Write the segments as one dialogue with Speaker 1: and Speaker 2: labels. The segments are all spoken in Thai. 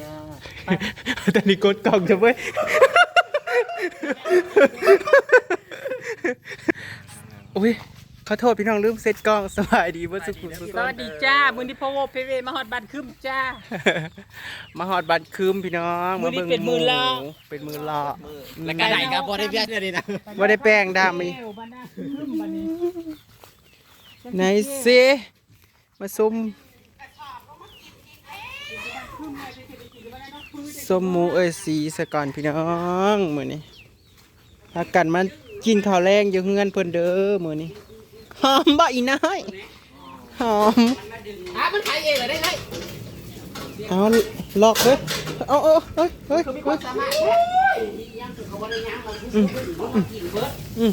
Speaker 1: จ้า
Speaker 2: ตอนนี้กดกล่องจะเว้ยอุ้ยขอโทษพี่น้องลืมเซ็ตกล้องสบายดีเบ่สุขุมสุข
Speaker 1: สวัสดีจ้า มือนี้พ่อโวเพเวมาฮอดบ้านคึมจ้า
Speaker 2: มาหอดบัตรคืมพี่น้อง
Speaker 1: มื้อนี้
Speaker 2: บิ่ง
Speaker 1: เป็นมื้อละ
Speaker 2: หเป็นมือละ
Speaker 3: แล้วก็ไหนครับบอได้เพี้ยนเลยนะ
Speaker 2: ว่าได้แป้งดำมี
Speaker 1: เอ้วบ้านนาคึมบ้านนี้
Speaker 2: ไหนสิมาซุ่ม ส้มหมูเอ้ยสีสะก่อนพี่น้องมื้อนี้พากันมากินข้าวแรงอยู่เฮือนเพิ่นเด้อมื้อนี้หอมบ่อีน้อยหอม
Speaker 3: อะมันขายเองเหรอได้ไร
Speaker 2: เอาลอกเฮ้ยเอาเอาเฮ้ยเฮ้ย
Speaker 3: คือมีค
Speaker 2: เฮ้
Speaker 3: วายมสามารถยังคือเขาบอกได้ยังมันคือมันกินเบิร์ด
Speaker 2: อืม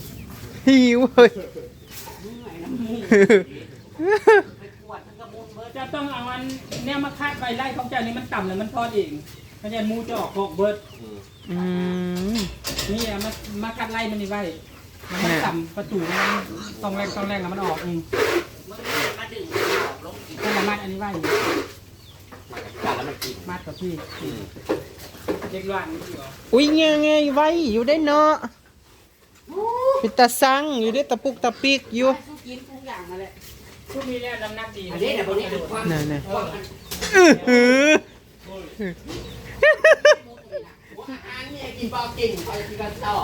Speaker 2: หิวเฮ้ย
Speaker 1: จะต้องเอาอันเนี่ยมาคาดใบไล่ของเจ้านี่มันต่ำเลยมันทอดเอง เพราะฉะนั้นหมูจะออกหกเบิด
Speaker 2: อืม
Speaker 1: นี่อะมามาคัดไล่มันนี่ไว้มันไม่ต่ำประตูมันต้องแรงต้องแรงแล้วมันออกเอง
Speaker 3: มันมาดึงลงกิน
Speaker 1: นั่นแหละมัดอันนี้ไว้
Speaker 3: กันแล้วมันกิน
Speaker 1: มัดกับพี่เด็กร้านนี่เหรอ
Speaker 2: อุ้ยเงี้ยเงี้ยไว้อยู่ได้เนาะเป็นตาซังอยู่ได้ตะปุกตะปิกอยู่
Speaker 3: สู้กินทุกอย่างมาเลย
Speaker 1: พวกนี้เนี่ยน้ำหนักดี
Speaker 3: อันนี้แต่พวกนี้คือความ
Speaker 2: นั่นน่ะ
Speaker 1: เออ
Speaker 2: อื้อหือ
Speaker 3: อาหารเนี่ยกินบอกกินคอยกินกันต่อ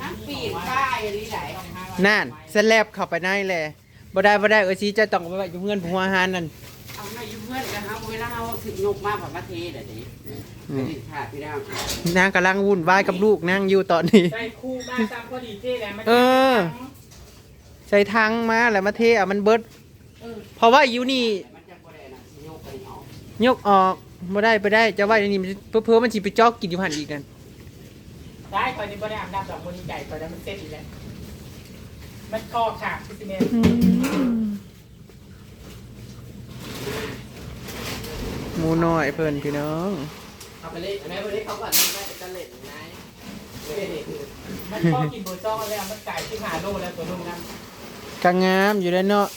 Speaker 3: น้ำปีนป้ายอะไรไหน
Speaker 2: นั่นสแลบเข้าไปในแหละบ่ได้บ่ได้เออซีจะต้องไปไว้อยู่เพื่อนผัวอาหารนั่น
Speaker 3: เอาไม่ยุ่งเพื่อนกันครับเวลาเราถึงยกมาแบบมาเทเดี๋ยวนี้ไปดิค่ะพี่ดาวนา
Speaker 2: งกำลังวุ่นวายกับลูกนางอยู่ตอนนี้
Speaker 1: ใส่คู่บ้านตามพอดีเท่แหละมัน
Speaker 2: เออ ใส่ทังมาแล้วมาเทอะมันเบิดเพราะว่าอยู่นี่
Speaker 3: มันจะบ่ได้นะสิยกไปเอา
Speaker 2: ยกออก บ่ได้ไปได้จะไว้ในนี้มันเพิ่มมันสิไปจอกกินอยู่หันอีกนั่น
Speaker 1: ได้คอยนี่บ่ได้อาบน้ำสองคนนี้ใหญ่คอยแล้วมันเซ็ตอีกแล้วมันคอขาดพี่สิเมน
Speaker 2: หมูน้อยเพิ่นพี่น้อง
Speaker 3: เอาไปเลยแม่วันนี้เขาก่อนแม่จะเล่นไง
Speaker 1: มันคอกินเบอร์จ้องแล้วมันไก่ที่หาโลแล้วตัวนุ่มนั้น
Speaker 2: กางามอยู่ได้เนาะ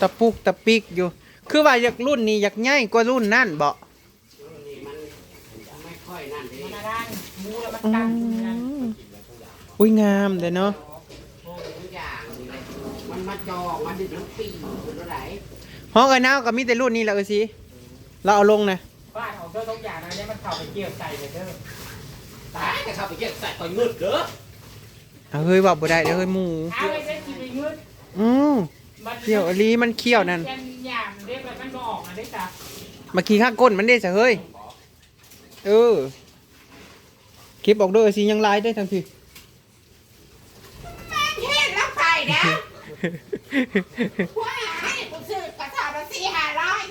Speaker 2: ตะปุกตะปิกอยู่ คือว่าอยากรุ่นนี้อยากใหญ่กว่ารุ่นนั่นบ่
Speaker 3: นี่มันจะไม่ค่อยนั่นเลย
Speaker 1: มันอะไรมูแล้วมันกันอยู่นั่น
Speaker 2: อุ้ยงามเด้เนาะ
Speaker 3: ทุกอย่างนี่เลยมันมาจองมันดึงปีเนเท่าไหร่
Speaker 2: ห้องไอ้นาวก็มีแต่รุ่นนี้แหละเออสิเราเอาลงนะ
Speaker 1: บ้านของเจ้าทุกอย่างนะเนี่ยมันเข้าไปเกี่ยวใส่เลยเด้อ
Speaker 3: ตายแต่เข้าไปเก็บใส่ต่อยงึดเด้อ
Speaker 2: เอาเฮ้ยว่าบ่ได้เด้อเฮ้ยหมู
Speaker 1: เอาไปได้กินไปเงิน
Speaker 2: อือ
Speaker 1: มัน
Speaker 2: เขียวอลีมันเขียวนั่น
Speaker 1: แกนหยามเด็กมันก็ออกนะเด็กจ้ะ
Speaker 2: มาขี้ข้างก้นมันได้ซะเฮ้ย เออคลิปออกเด้วยสิยังไลฟ์ได้ทั้งที
Speaker 3: เฮ็ดแล้วไข่นะว่าให้ผมซื้อกระสอบละสี่ห้าร้อย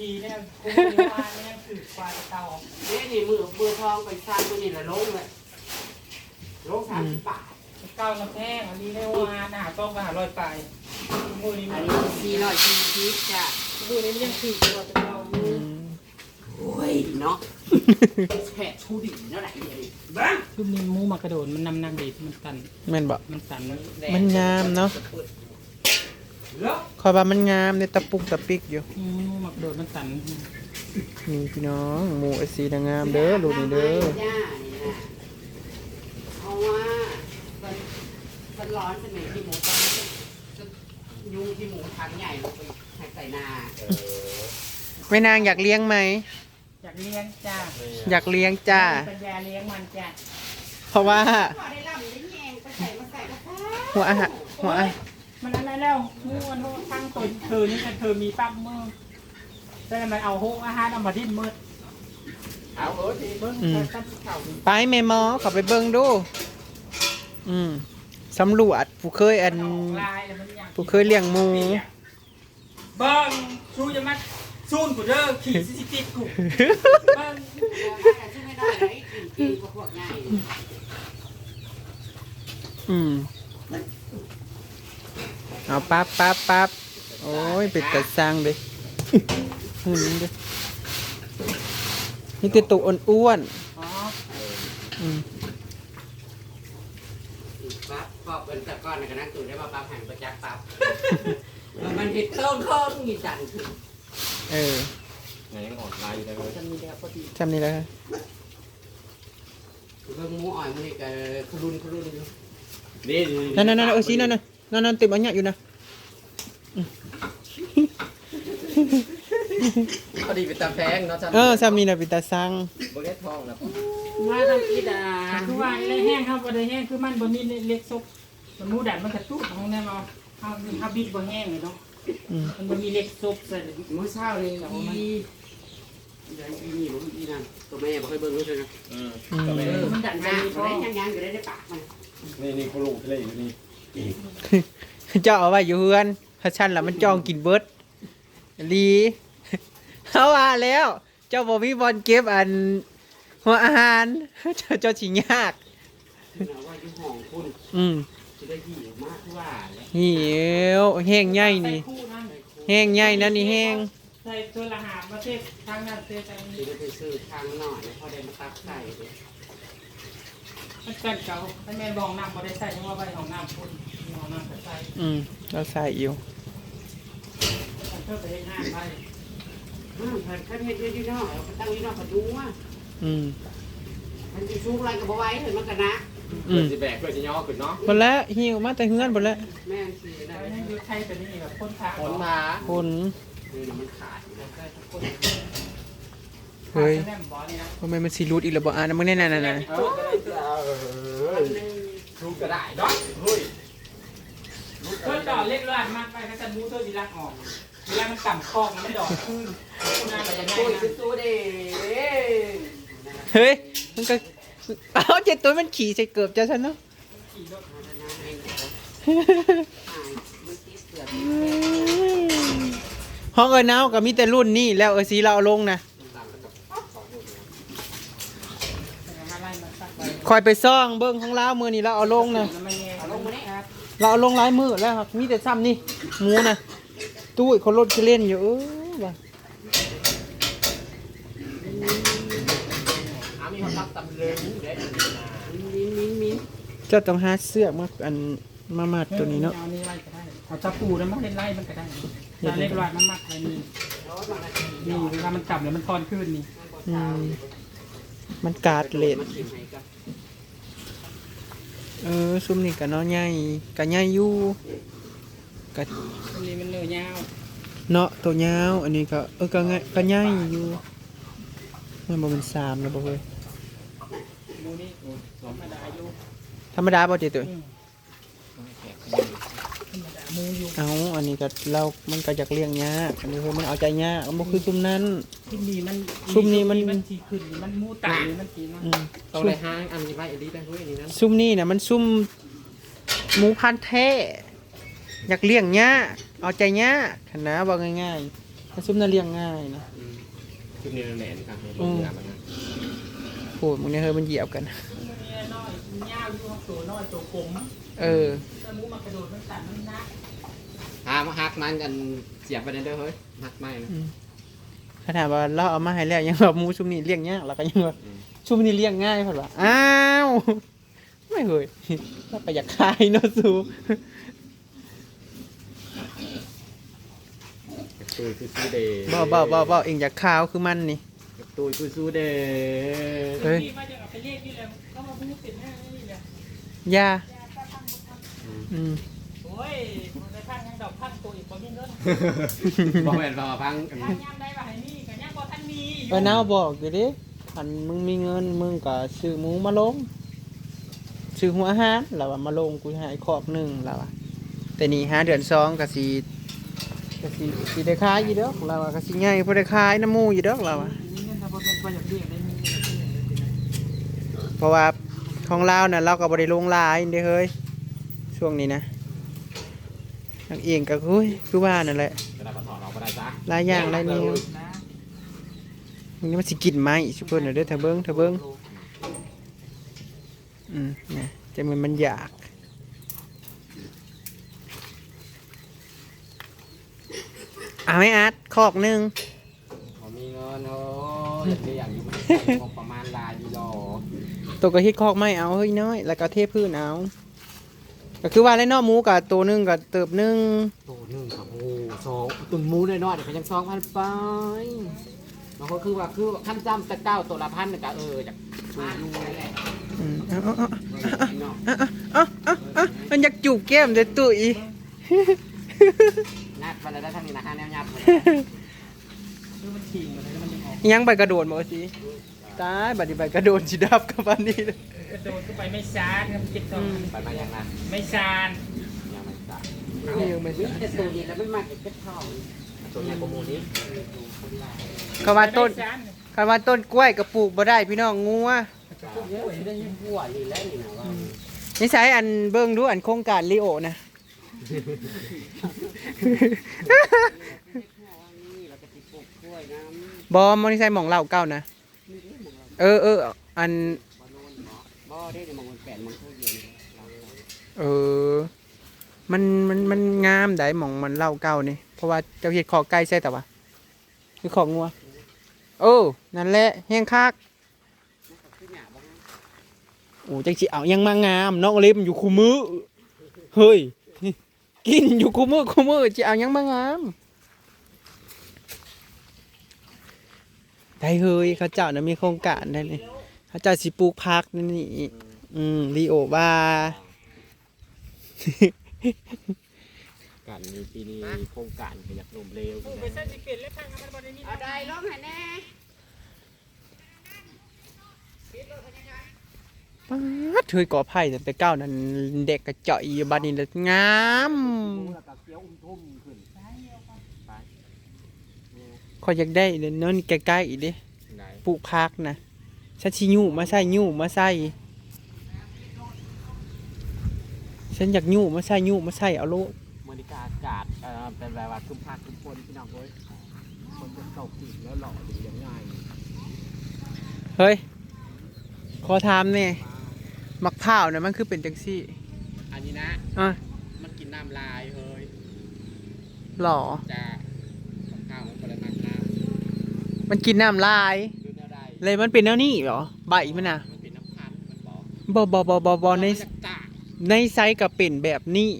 Speaker 1: ดีเนี่ยกูไม่รู้ว่าเนี่ยคือควายเตา
Speaker 3: นี่นี่มือมือทองไปสร้างมือนี่ละลงเลยลงสามสิบบาท
Speaker 1: เก้าน้ำแห้งอันนี้เรียกว่าหน้าต้องไปหาลอยไปมือนี้
Speaker 3: อั
Speaker 1: มันน
Speaker 3: นี้สี่ร้อยสี่สิบจ้ะ
Speaker 1: มือนี้มันยังคือตัวเก่ามือ
Speaker 3: โอ้ ยเนาะแฉะชูดิเนาะไหนเดี๋ยวนี้บ้า
Speaker 1: คือมีมูมากระโดดมันนำนางดีมันตัน
Speaker 2: แม่นบ่
Speaker 1: มันตัน
Speaker 2: มันงามเนาะ
Speaker 3: แล้ว
Speaker 2: คอยว่ามันงามในตะปุกตะปิกอยู่
Speaker 1: มูมากระโดดมันตัน
Speaker 2: นี่พี่น้องหมูไอซีนางงามเด้อลูกนี่เด้อ
Speaker 3: จ้านี่นะเพราะว่ามันมันร้อนสมัยที่หมูตอนนี้จะยุงที่หมูทางใหญ่ลงไปให้ใส่นา
Speaker 2: แม่นางอยากเลี้ยงไหม
Speaker 1: อยากเลี้ยงจ้า
Speaker 2: อยากเลี้ยงจ้า
Speaker 1: ปัญญาเลี้ยงมันจ้า
Speaker 2: เพราะว่า
Speaker 3: พอได้ลำได้แยงไปใส่มาใส่กระเพาะ
Speaker 2: หัวอาหารหัวอา
Speaker 1: มันอะไรแล้วมูมันทั้งตัวเธอนี่เธอมีปั๊บมือแต่มันเอาโฮอาหารเอามาดิ้นมืด
Speaker 3: เอาเออที
Speaker 1: เบิ้งตั้งเข่า
Speaker 2: ไปแม่หมอเขับไปเบิ่งดู อืมสำรวจผู้เคยอัน
Speaker 1: ลายแล้วมันยัง
Speaker 2: ผู้เคยเลี้ยงหมู
Speaker 1: เบิ้งชูจะมา ซูนกูเด้อขี่ซิซิติกูเบิ้ง
Speaker 3: เอามาแต่ช่วยไม่ได้ไหนกินกินพวกง่าย
Speaker 2: อืมเอาปั๊บปั๊บปั๊บโอ้ยเป็ดแต่สร้างเลยหุ่นเด้อนี่ติดตัวอ้วน
Speaker 1: อ๋อ
Speaker 2: ๆอืม
Speaker 3: ปั๊บปอบเป็นตะก้อนในกระนั้นตูได้มาปั๊บหันประจักษ์ปั๊บมันเห็ดเครื่องเครื่องมีจันทร์ขึ้น
Speaker 2: เออ
Speaker 4: ไหนยังออกลายอยู่เลยเว้ย
Speaker 3: จะมีแล้วพอดี
Speaker 2: จำนี่แหละ
Speaker 3: เบิ่งหมูอ่อยมันนี่ก็ครุนครุนอยู่
Speaker 4: นี่
Speaker 2: นั่นนั่นนั่นเออซีนั่นน่ะนั่นนั่นเต็มอันเนี้ยอยู่นะ
Speaker 4: พอดีเป็นตาแพงเนาะจ้ะ
Speaker 2: เออซ้ำนี่น่ะเป็นตาสัง
Speaker 4: บ่ได้ทองนะ
Speaker 3: มาทำอีดา
Speaker 1: คือว่าอะไรแห้งครับอะไรแห้งคือมันบนนี้เล็กซกมันมูดัดมันกระตุ้ของแน่นอนข้าวข้าวบิดบ่แห้งเลยเนาะ
Speaker 2: อื ม
Speaker 1: มันบ่มีเล็กซกใส่
Speaker 3: มื้อเช้านี่อีเดี๋ยวอีนี่บ่อีนั่นตัวแม่บ่เคยเบิ่งรู้ใช่ไหม
Speaker 4: อืม
Speaker 2: อืม
Speaker 4: ก็ไม่
Speaker 3: เอ
Speaker 4: ได้
Speaker 3: อมันดันงานอยู่ได้ยังยังอยู่ได้ในปากมัน
Speaker 4: นี่นี่เขาลูกที่เลยอยู่นี่
Speaker 2: เจ้าเอาไว้อยู่เฮือนถ้าฉันล่ะมันจองกินเบิดลีเอาว่าแล้ว เจ้าบ่มีบอลเก็บอัน หัวอาหารเจ้าเจ้าสิยาก
Speaker 3: นะว่าอยู่ห้องคุณ
Speaker 2: อืม
Speaker 3: จะได้หิวมากที่ว่าเลย
Speaker 2: หิวแห้งใหญ่นี่
Speaker 1: คู่นั่น
Speaker 2: แห้งใหญ่นั่นนี่แห้ง
Speaker 1: ใส่ตัวละหาประเทศทางนั้นเตะทาง
Speaker 3: จะ
Speaker 1: นี้
Speaker 3: ได้ไปซื้อทางหน่อยพอได้มาตักใส่เลย
Speaker 1: มันกันเก่าให้แม่บองน้ำบ่ได้ใส่เพราะว่าใบของน้ำพุ่นของน้ำก็ใส่
Speaker 2: อืมเราใส่อยู่
Speaker 1: มันเพิ่มไปให้ห้าใบ
Speaker 3: อืมผัดข้าวเผ็ดอยู่ที่นอกเอาไปตั้งอยู่นอกผัดดุ้งว่ะ
Speaker 2: อืม
Speaker 3: มันจะชุกอะไรกับบ่ไหว้เห็นมันกันนะ
Speaker 2: อื
Speaker 4: เพื่อ
Speaker 2: ม
Speaker 4: สิแบกเพื่อสิย่อขึ้นเนาะ
Speaker 2: หมดแล้วหิวมาแต่เฮือนหมดแล้ว
Speaker 3: แม่งสิได้
Speaker 1: แล้วยังอยู่ไทยแต่นี่แบบคนทาง
Speaker 4: ผลมา
Speaker 2: คน
Speaker 3: คือมันขาดอยู่แล้ว
Speaker 1: ได้ทุกคน
Speaker 2: เฮ้ย
Speaker 1: แม่บอนี่นะ
Speaker 2: ทำไมมันสิรูดอีกแล้วบ่อ่านมึงแน่ๆๆ
Speaker 4: เออเออลูกก็ได้เนาะเฮ้ย
Speaker 1: เพื่อต่อเล็กลาดมากไปก็จะบูเธอดีลักออกดีลักมันต่ำคอกมันไม่ดอกขึ้นคุณน่าจะยังไง
Speaker 3: ตู้
Speaker 1: นะ
Speaker 3: ซื้อตู้เด้
Speaker 2: เฮ้ยมันก็ เอาเจ็ดตัวมันขี่ใส่เกือบจะฉันเนาะ
Speaker 1: ขี่รถ
Speaker 3: มันติดเสือ
Speaker 2: ห้องเอ้ยนาวก็มีแต่รุ่นนี่แล้วเอ้ยสีเราเอาลงนะ
Speaker 1: มาไล่มาสักใบ
Speaker 2: คอยไปซ่องเบิ้งของเรามือนี่เราเอาลงนะ
Speaker 1: แล้วมันแย่ลงมาเนี่ยครับ
Speaker 2: เราเอาลงหลายมือแล้วครับมีแต่ซ้ำนี่หมูนะตู้อีกคนรถจะเล่นอยู่เออว่ะ
Speaker 4: อามีคนรับตำลึงเด็ด
Speaker 3: มิ้นมิ้นมิ้น
Speaker 2: เจ้าต้องหาเสื้อมาอันมามัดตัวนี้เนาะ
Speaker 1: เอานี่ไล่ก็ได้เอาตะปูแล้วมันเล่นไล่มันก็ได้แต่เล็กลาดมันมักอะไรนี่
Speaker 3: ร้อนมาแล้ว
Speaker 1: นี่เวลามันจับเดี๋ยวมันทอนขึ้นนี่
Speaker 2: อืมมันกาดเลน
Speaker 3: มันกินให้กับ
Speaker 2: เออซุมนี่ก็เนาะใหญ่ก็ใหญ่อยู่ก็
Speaker 1: อันนี้มันเนื้อยาว
Speaker 2: เนาะตัวยาว อันนี้ก็เออก็ง่ายก็ใหญ่อยู่มันบ่เป็นสามนะบ่เว้ย
Speaker 1: ดูนี่โอ้ยธรรมดาอยู่
Speaker 2: ธรรมดาบ่เจตุย
Speaker 1: อืมธรรมดามูอยู่
Speaker 2: เอาอันนี้ก็เรามันก็อยากเลี้ยงยากอันนี้คือมันเอาใจยากมันบ่คือซุมนั้น
Speaker 1: ซุ่มนี้มัน
Speaker 2: ซุ่มนี้มัน
Speaker 1: มันสีขึ้นมันมูต่างมันสีมัน
Speaker 3: ต้องได้ห้างอันนี้ไว้อดีได้ด้วยนี่นั้นะ
Speaker 2: ซุมนี่น่ะมันซุมหมูพันธุ์แท้อยากเลี้ยงยากเอาใจยากขนาดว่าง่ายๆถ้าซุมน่ะเลี้ยงง่ายนะ
Speaker 4: ชุดนี้แหนนครับ
Speaker 2: อืม
Speaker 4: เมันนะ
Speaker 2: โหมึงเนี่ยเฮ้ยมันเหยียบกัน
Speaker 1: มันเนี่ยน้อยมันยาวอยู่ตัวน้อยตัวกลม
Speaker 2: เออ
Speaker 1: ถ้ามูมันกระโดดมันสั่นมันนัก
Speaker 4: หามาหักมันกันเสียบไปเด้อเฮ้ยหักไม่นะ
Speaker 2: ขนาดว่าเราเอามาให้แล้วยังแบบหมูซุมนี่เลี้ยงยากเราก็ยังว่า
Speaker 4: อืม
Speaker 2: ซุมนี่เลี้ยงง่ายเพิ่นว่าอ้าวไม่เฮ้ยเราก็อยากขายเนาะซู
Speaker 4: ตุยคือซูเดย์
Speaker 2: บ่บ่บ่บ่เองอยากขาวคือมันนี่
Speaker 4: ตุยคือซูเดย์
Speaker 2: เฮ้ย
Speaker 1: ที่ว่าจะเอาไปเรียกที่แล้วเขามาพูดติดหน้านี่เลย
Speaker 2: ยาอืม
Speaker 1: โอ้ยมันได้พังยังดอกพังตัวอีกบ่มีเงิน
Speaker 4: บอกแม่นว่าพัง
Speaker 1: พังยังได้ว่าให้มีกันยังบ่ทันมีอยู่
Speaker 2: เออนาวบอกอยู่ดิคันมึงมีเงินมึงก็ซื้อหมูมาลงซื้อหัวอาหารแล้วว่ามาลงกูให้คอกหนึงแล้วว่าแต่นี่หาเดือนสองก็สิก็สิสิได้ขายอยู่เด้อเราว่าก็สิใหญ่พอได้ขายน้ำหมูอยู่เด้อเรา ว่า
Speaker 1: มีเงินถ้าบ่เป็นบ่อยากเรียกได้มีเงินก็เรียกได้
Speaker 2: เพราะว่าของเราน่ะเราก็บ่ได้ลงหลายเด้เฮ้ยช่วงนี้นะนักเองก็คุยคือว่านั่นแหละ
Speaker 4: เวลาปถอดออกก็ได้จ้ะ
Speaker 2: หลายอย่างหลายแนว
Speaker 1: นะ
Speaker 2: มึงนี่มันสิกินไหมสิเพิ่นน่ะเด้อถ้าเบิ่งถ้าเบิ่งอืมนะจะมันมันอยากเอาไหม่อาร์ตคอกหนึง
Speaker 4: พอมีเงินโอ้ยอยากไตั
Speaker 2: วก็เฮ็ดคอกไม่เอาเฮ้ยน้อย แล้วก็เทพื้นเอาก็คือว่าแล้วเนอกหมูกับตัวหนึงกับเติบหนึง
Speaker 3: ตัวหนึ่งครับโอ้สองตุนมูน้อยๆเดี๋ยวเขายังสองพันไป
Speaker 4: บางคนคือว่าคือขั้นจำแต่เก้าตัวละพันนี่ก็เออจากชู
Speaker 3: มา
Speaker 4: ยู
Speaker 3: ไปเลย
Speaker 2: อืมเอาเอาเอา
Speaker 4: เนาะ
Speaker 2: เอาเอาเอามันอยากจูบแก้มเด้อตุ้ย
Speaker 4: นัดไปแล้วได้ทั้งนี้นะฮะแนวยับ
Speaker 1: คือมันทิ้งมันแล้วมันยังออก
Speaker 2: ยังใบกระโดดบ่สิ ตายบัดนี้ใบกระโดดสิดับกับบัดนี้เลย
Speaker 1: กระโดดก็ไปไม่ซานครับจิตตรง
Speaker 4: ไปมายังนะ
Speaker 1: ไม่ซาน
Speaker 4: ยังไม่ทราบ
Speaker 2: นี่ยังไม่
Speaker 3: นี่
Speaker 2: ใช่
Speaker 3: จะสูดีแล้วไม่มาเก็บกระทอง
Speaker 4: ตัวใหญ่กว่าหมูนี้
Speaker 2: เขาว่าต้น
Speaker 1: ไม่ซาน
Speaker 2: เขาว่าต้นกล้วยก็ปลูกบ่ได้พี่น้องงัว
Speaker 3: พวกนี้ได้ยังหัวนี่แล้วนี่นะว่า
Speaker 2: นี่ใช้อันเบิ่งดูอันโครงการลีโอนะ
Speaker 3: นี่เราจะติดปลูกกล้วยน้
Speaker 2: บอมอนี่ใช้หมองเหล่าเก้านะำ
Speaker 3: นี่นี่มึง เรา
Speaker 2: เออเอออัน
Speaker 3: บ่โน่นเนาะบ่ได้ในมองมันแปดมันคู่เดียวนี่เราเรา
Speaker 2: เออ มันมันมันงามได้หมองมันเหล่าเก้านี่เพราะว่าเจ้าเห็ดขอไก่ใช่แต่ว่าคือของงัวโอ้นั่นแหละแห้งคัก
Speaker 3: คือหยาบ่ฮะ
Speaker 2: โอ้จังสิเอายังมางามน้องเล็บอยู่คู่มือเฮ้ยกินอยู่คู่มือคู่มือจะเอายังมางาม ได้เฮ้ยเขาเจ้านะมีโครงการได้เลยเขาเจ้าสิปลูกพักนั่นนี่อืมลีโอว่า
Speaker 4: การมีปีนี้โครงการขยักลมเร็ว
Speaker 1: ปลูกไปซะสิเปลี่ยนแล้วพังมันบ่ได้มี
Speaker 3: เอาได้ลงให้แน่
Speaker 2: ป๊าดเฮ้ยก่อไผ่ตั้งแต่เก้านั้นเด็กกระเจาะอยู่บ้านนี้เลยงาม
Speaker 4: แล้วก็เกี้ยวอุ้มทุ่มขึ้นไป
Speaker 2: ข อยอยากได้เดี๋ยวนั้นใกล้ๆอีกดิ
Speaker 4: ไหน
Speaker 2: ปลูกพักนะฉันชิยูมาใส่ยูมาใส่ฉันอยากยูมาใส่ยูมาใส่เอาโลด
Speaker 4: บรรยากาศอากาศเอ่อเป็นแบบว่าคึมพักคึมฝนพี่น้องเว้ยคนจะตกอีกแล้วหล่ออยู่ยังไง
Speaker 2: เฮ้ยขอถามเนี่ยมักพร้าวเนี่ยมันคือเป็นจังซี่
Speaker 4: อันนี้นะ
Speaker 2: อะ
Speaker 4: มันกินน้ำลายเฮ้ย
Speaker 2: หล่อ
Speaker 4: จะกับข้าวมันก็เลยมักน้
Speaker 2: มันกินน้ำลายำ
Speaker 4: ดูแนวใด
Speaker 2: เลยมันเป็นแนวนี้เหรอ ใบมันนะ
Speaker 4: มันเป็นน้ำพันธุ์มันบอก
Speaker 2: บอบอบอบอบอใน
Speaker 4: มันจะตาก
Speaker 2: ในไซส์กับเป็นแบบนี้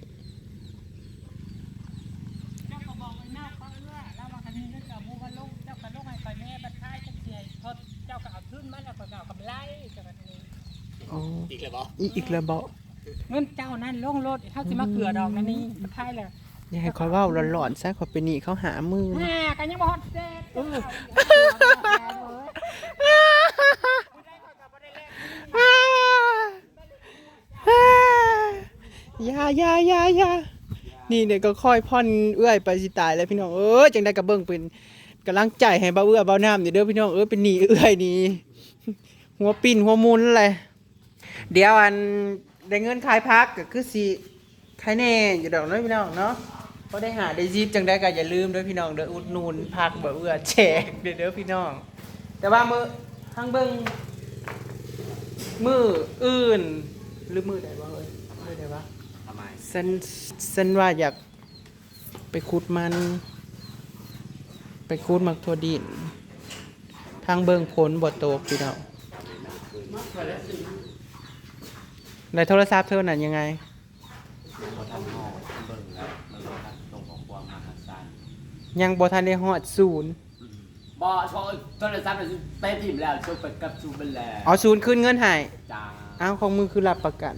Speaker 1: เจ้าก็บอกไว้หน้าเขาเอื้อแล้วมาคันนี้ก็จะมูกันลงเจ้าก็ลงให้ไปแม่บัดท้ายจังเสียทดเจ้าก็เอาขึ้นมาแล้วก็เอากำไรจังนั้นนี้
Speaker 2: อ๋อ
Speaker 4: อีกแล้วบอ
Speaker 2: อีอีกแล้วบอก
Speaker 1: เงินเจ้านั่นลงรถเฮาสิมาเกลือดอกนั่นนี่บัดท้ายแล้ว
Speaker 2: อย่าให้คอยเว่าหลอนๆซะคอยเป็นหนี่เขาหามือนะ
Speaker 1: ฮ่ากันยังบ่ฮอดเซ็ต
Speaker 2: อ ยายายายานี่เดี๋ยก็ค่อยพ่อนเอื้อยไปสิตายแล้วพี่น้องเออจังได้กระเบื้องเป็นกำลังใจให้เบาเอื้อเบาน้ำนี่เด้อพี่น้องเออเป็นหนีเอื้อยนี่หัวปิ่นหัวมุนเลยเดี๋ยวอันได้เงินขายพักก็คือสิขายแน่อยู่ดอกเนาะพี่น้องเนาะ พอได้หาได้ซีบจังได้ก็อย่าลืมเด้อพี่น้องเด้ออุดหนุนพักเบาเอื้อแจกเด้อเด้อพี่น้อง แต่ว่ามือทางเบิ้งมืออื่น หรือมือใดวะเอ้ยมือใดวะ
Speaker 4: ทำไม
Speaker 2: ฉันฉันว่าอยากไปขุดมัน ไปขุดมักทั่วดินทางเบิงผลบทโตกพี่น้องในโทรศัพท์เธอนั่นยังไง
Speaker 4: มันก็ทำห่อเบิ่งแล้วมันก็ทันตรงของความมหัศจรรย์
Speaker 2: ยังบ่ทันได้ฮอดศูนย์
Speaker 4: บอชอยโทรศัพท์มันเต้นถิ่มแล้วช่วยไปกับชูไปแล้ว
Speaker 2: อ๋อศูนย์คืนเงินให้
Speaker 4: จ้า
Speaker 2: อ้าวของมือคือรับประกัน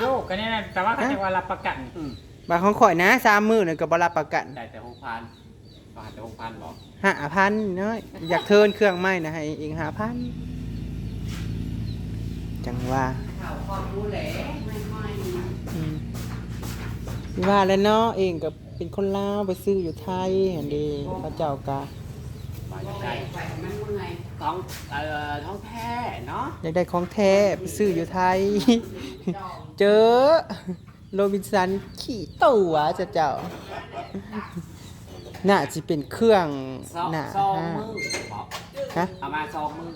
Speaker 1: โยกกันนี่นะแต่ว่าเขาจะว่ารับประกัน
Speaker 4: อืม
Speaker 2: บาทของข่อยนะสามมือนี่ก็บ่รับประกัน
Speaker 4: ได้แต่หกพันบาทแต่หกพันบอก
Speaker 2: ห้าพันน้อยอยากเทิร์นเครื่องไม้นะให้เองห้าพันจังว่า
Speaker 3: ข่าวความรู้แหละไม่ค่อยนะ
Speaker 2: อืมว่าแล้วเนาะเองก็ เป็นคนลาวไปซื้ออยู่ไทยเห็นดีพระเจ้ากะ
Speaker 4: บาท
Speaker 3: บ่
Speaker 4: ได้
Speaker 3: ได้ไปมันเมื่อย
Speaker 4: ท้องเอ่อท้องแท้เนาะ
Speaker 2: อยากได้ของแท้ไปซื้ออยู่ไทย
Speaker 3: จอง
Speaker 2: เจอโรบินสันขี่ตัวจะเจ้าน่าจะเป็นเครื่อง
Speaker 4: ซอง
Speaker 2: หนา
Speaker 4: ซอง
Speaker 2: ห้า
Speaker 4: มือบอก
Speaker 2: ฮะ
Speaker 4: เอามาซองมือ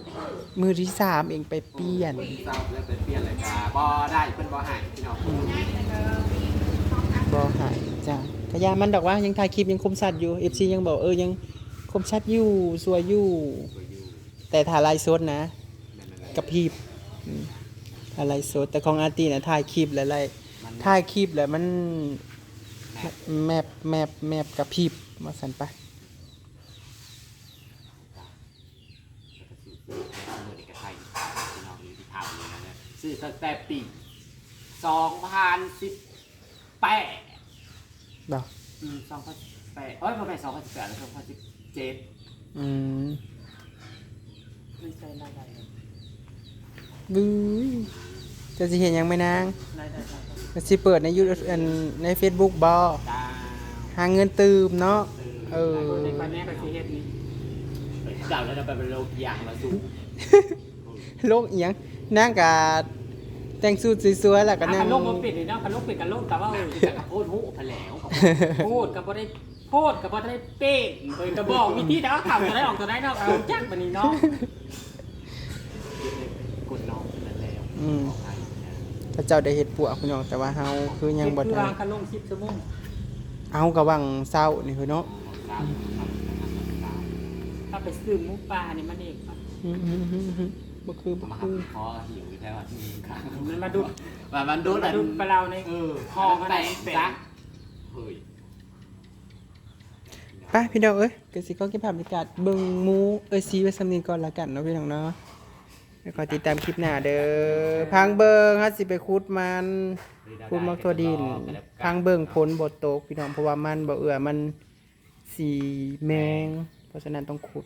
Speaker 2: มือที่สามเองไปเปลี่ยน
Speaker 4: ซองแล้วเป็นเปลี่ยนเลยจ้าบอได้เป็นบอหายพี่น้อง
Speaker 2: บอหายจ้ กยามันดอกว่ายังถ่ายคลิปยังคมสัตย์อยู่เอฟซียังบอกเออยังคมชัดอยู่สวยอยู่ แต่ถ่ายลายสดนะ
Speaker 4: กระ
Speaker 2: พริบถ่ายลฟ์สดแต่ของอาร์ตีนะถ่ายคลิปแล้วไรถ่ายคลิปแล้วมัน
Speaker 4: แมป
Speaker 2: แมปแมปกระพริบมาสันปะ
Speaker 3: ซื้อแต่ปีสองพันสิบแปด
Speaker 2: ดอก
Speaker 3: อืมสองพันแปดเอ้ยประมาณสองพันสิบแปดแล้วสองพันสิบเจ็ด
Speaker 2: อืม
Speaker 1: ไม่ใช่รายได้
Speaker 2: บึ้ยจะสิเห็นหยังไหม่นาง
Speaker 1: รายได้รายได้
Speaker 2: ก็สิเปิดในยูอันใน Facebook บ่
Speaker 3: ดาว
Speaker 2: หาเงินตืมเนาะ เออ
Speaker 1: ในคอนแม่ก็สิเฮ็ดนี่
Speaker 3: เก่าแล้วเราไปเป็นโลกอย่างมาสู่
Speaker 2: โลกอีหยังนางก็ แต่งสูทสวยๆแล้วก็
Speaker 1: อะ
Speaker 2: นั่
Speaker 1: คั
Speaker 2: ง
Speaker 1: นลงบ่ปิดนี่เนาะคันลงปิดกันลงแต่ว่าเออ
Speaker 3: จะกับโคตรหูพะแหล้ว
Speaker 1: พูดก็บ่ได้พูดก็บ่ได้เป้งเอ้ยก็บอกวิธีแต่ว่าข่าวจะได้ออกจะได้เนาะเอาจักบัดนี้เนาะ
Speaker 3: กดน้องนั่นแล้ว
Speaker 2: อืมถ้าเจ้าได้เฮ็ดปวกพี่น้องแต่ว่าเฮาคือยังบ่
Speaker 1: คือ
Speaker 2: ได้
Speaker 1: วางคันลง10ชั่วโมง
Speaker 2: เอากะวังเศร้านี่คือเนาะ
Speaker 1: ถ้าไปซื้อหมูปลานี่มันเองครับ
Speaker 2: อืมๆๆๆ บ่คือบ่
Speaker 3: มา
Speaker 2: คือ
Speaker 3: พอหิวแค่ว่าที่นี่ครับ
Speaker 1: มันมาดูด
Speaker 3: มามันดู
Speaker 1: มาดูดปลาเราใน
Speaker 3: เออ
Speaker 1: ห้องอะไร
Speaker 3: เป็
Speaker 1: เป็น
Speaker 3: นเฮ้ย
Speaker 2: ไปพี่น้องเอ้ยก็สิขอเก็บภาพบรรยากาศเบิ่งหมูเอ้ยซีไว้สำนีก่อนละกันเนาะพี่น้องเนาะแล้วก็ติดตามคลิปหน้าเด้อพังเบิ่งเฮาสิไปขุดมันขุดมักทั่วดินพังเบิ่งผลบ่ตกพี่น้องเพราะว่ามันบ่เอื้อมันสีแมง เพราะฉะนั้นต้องขุด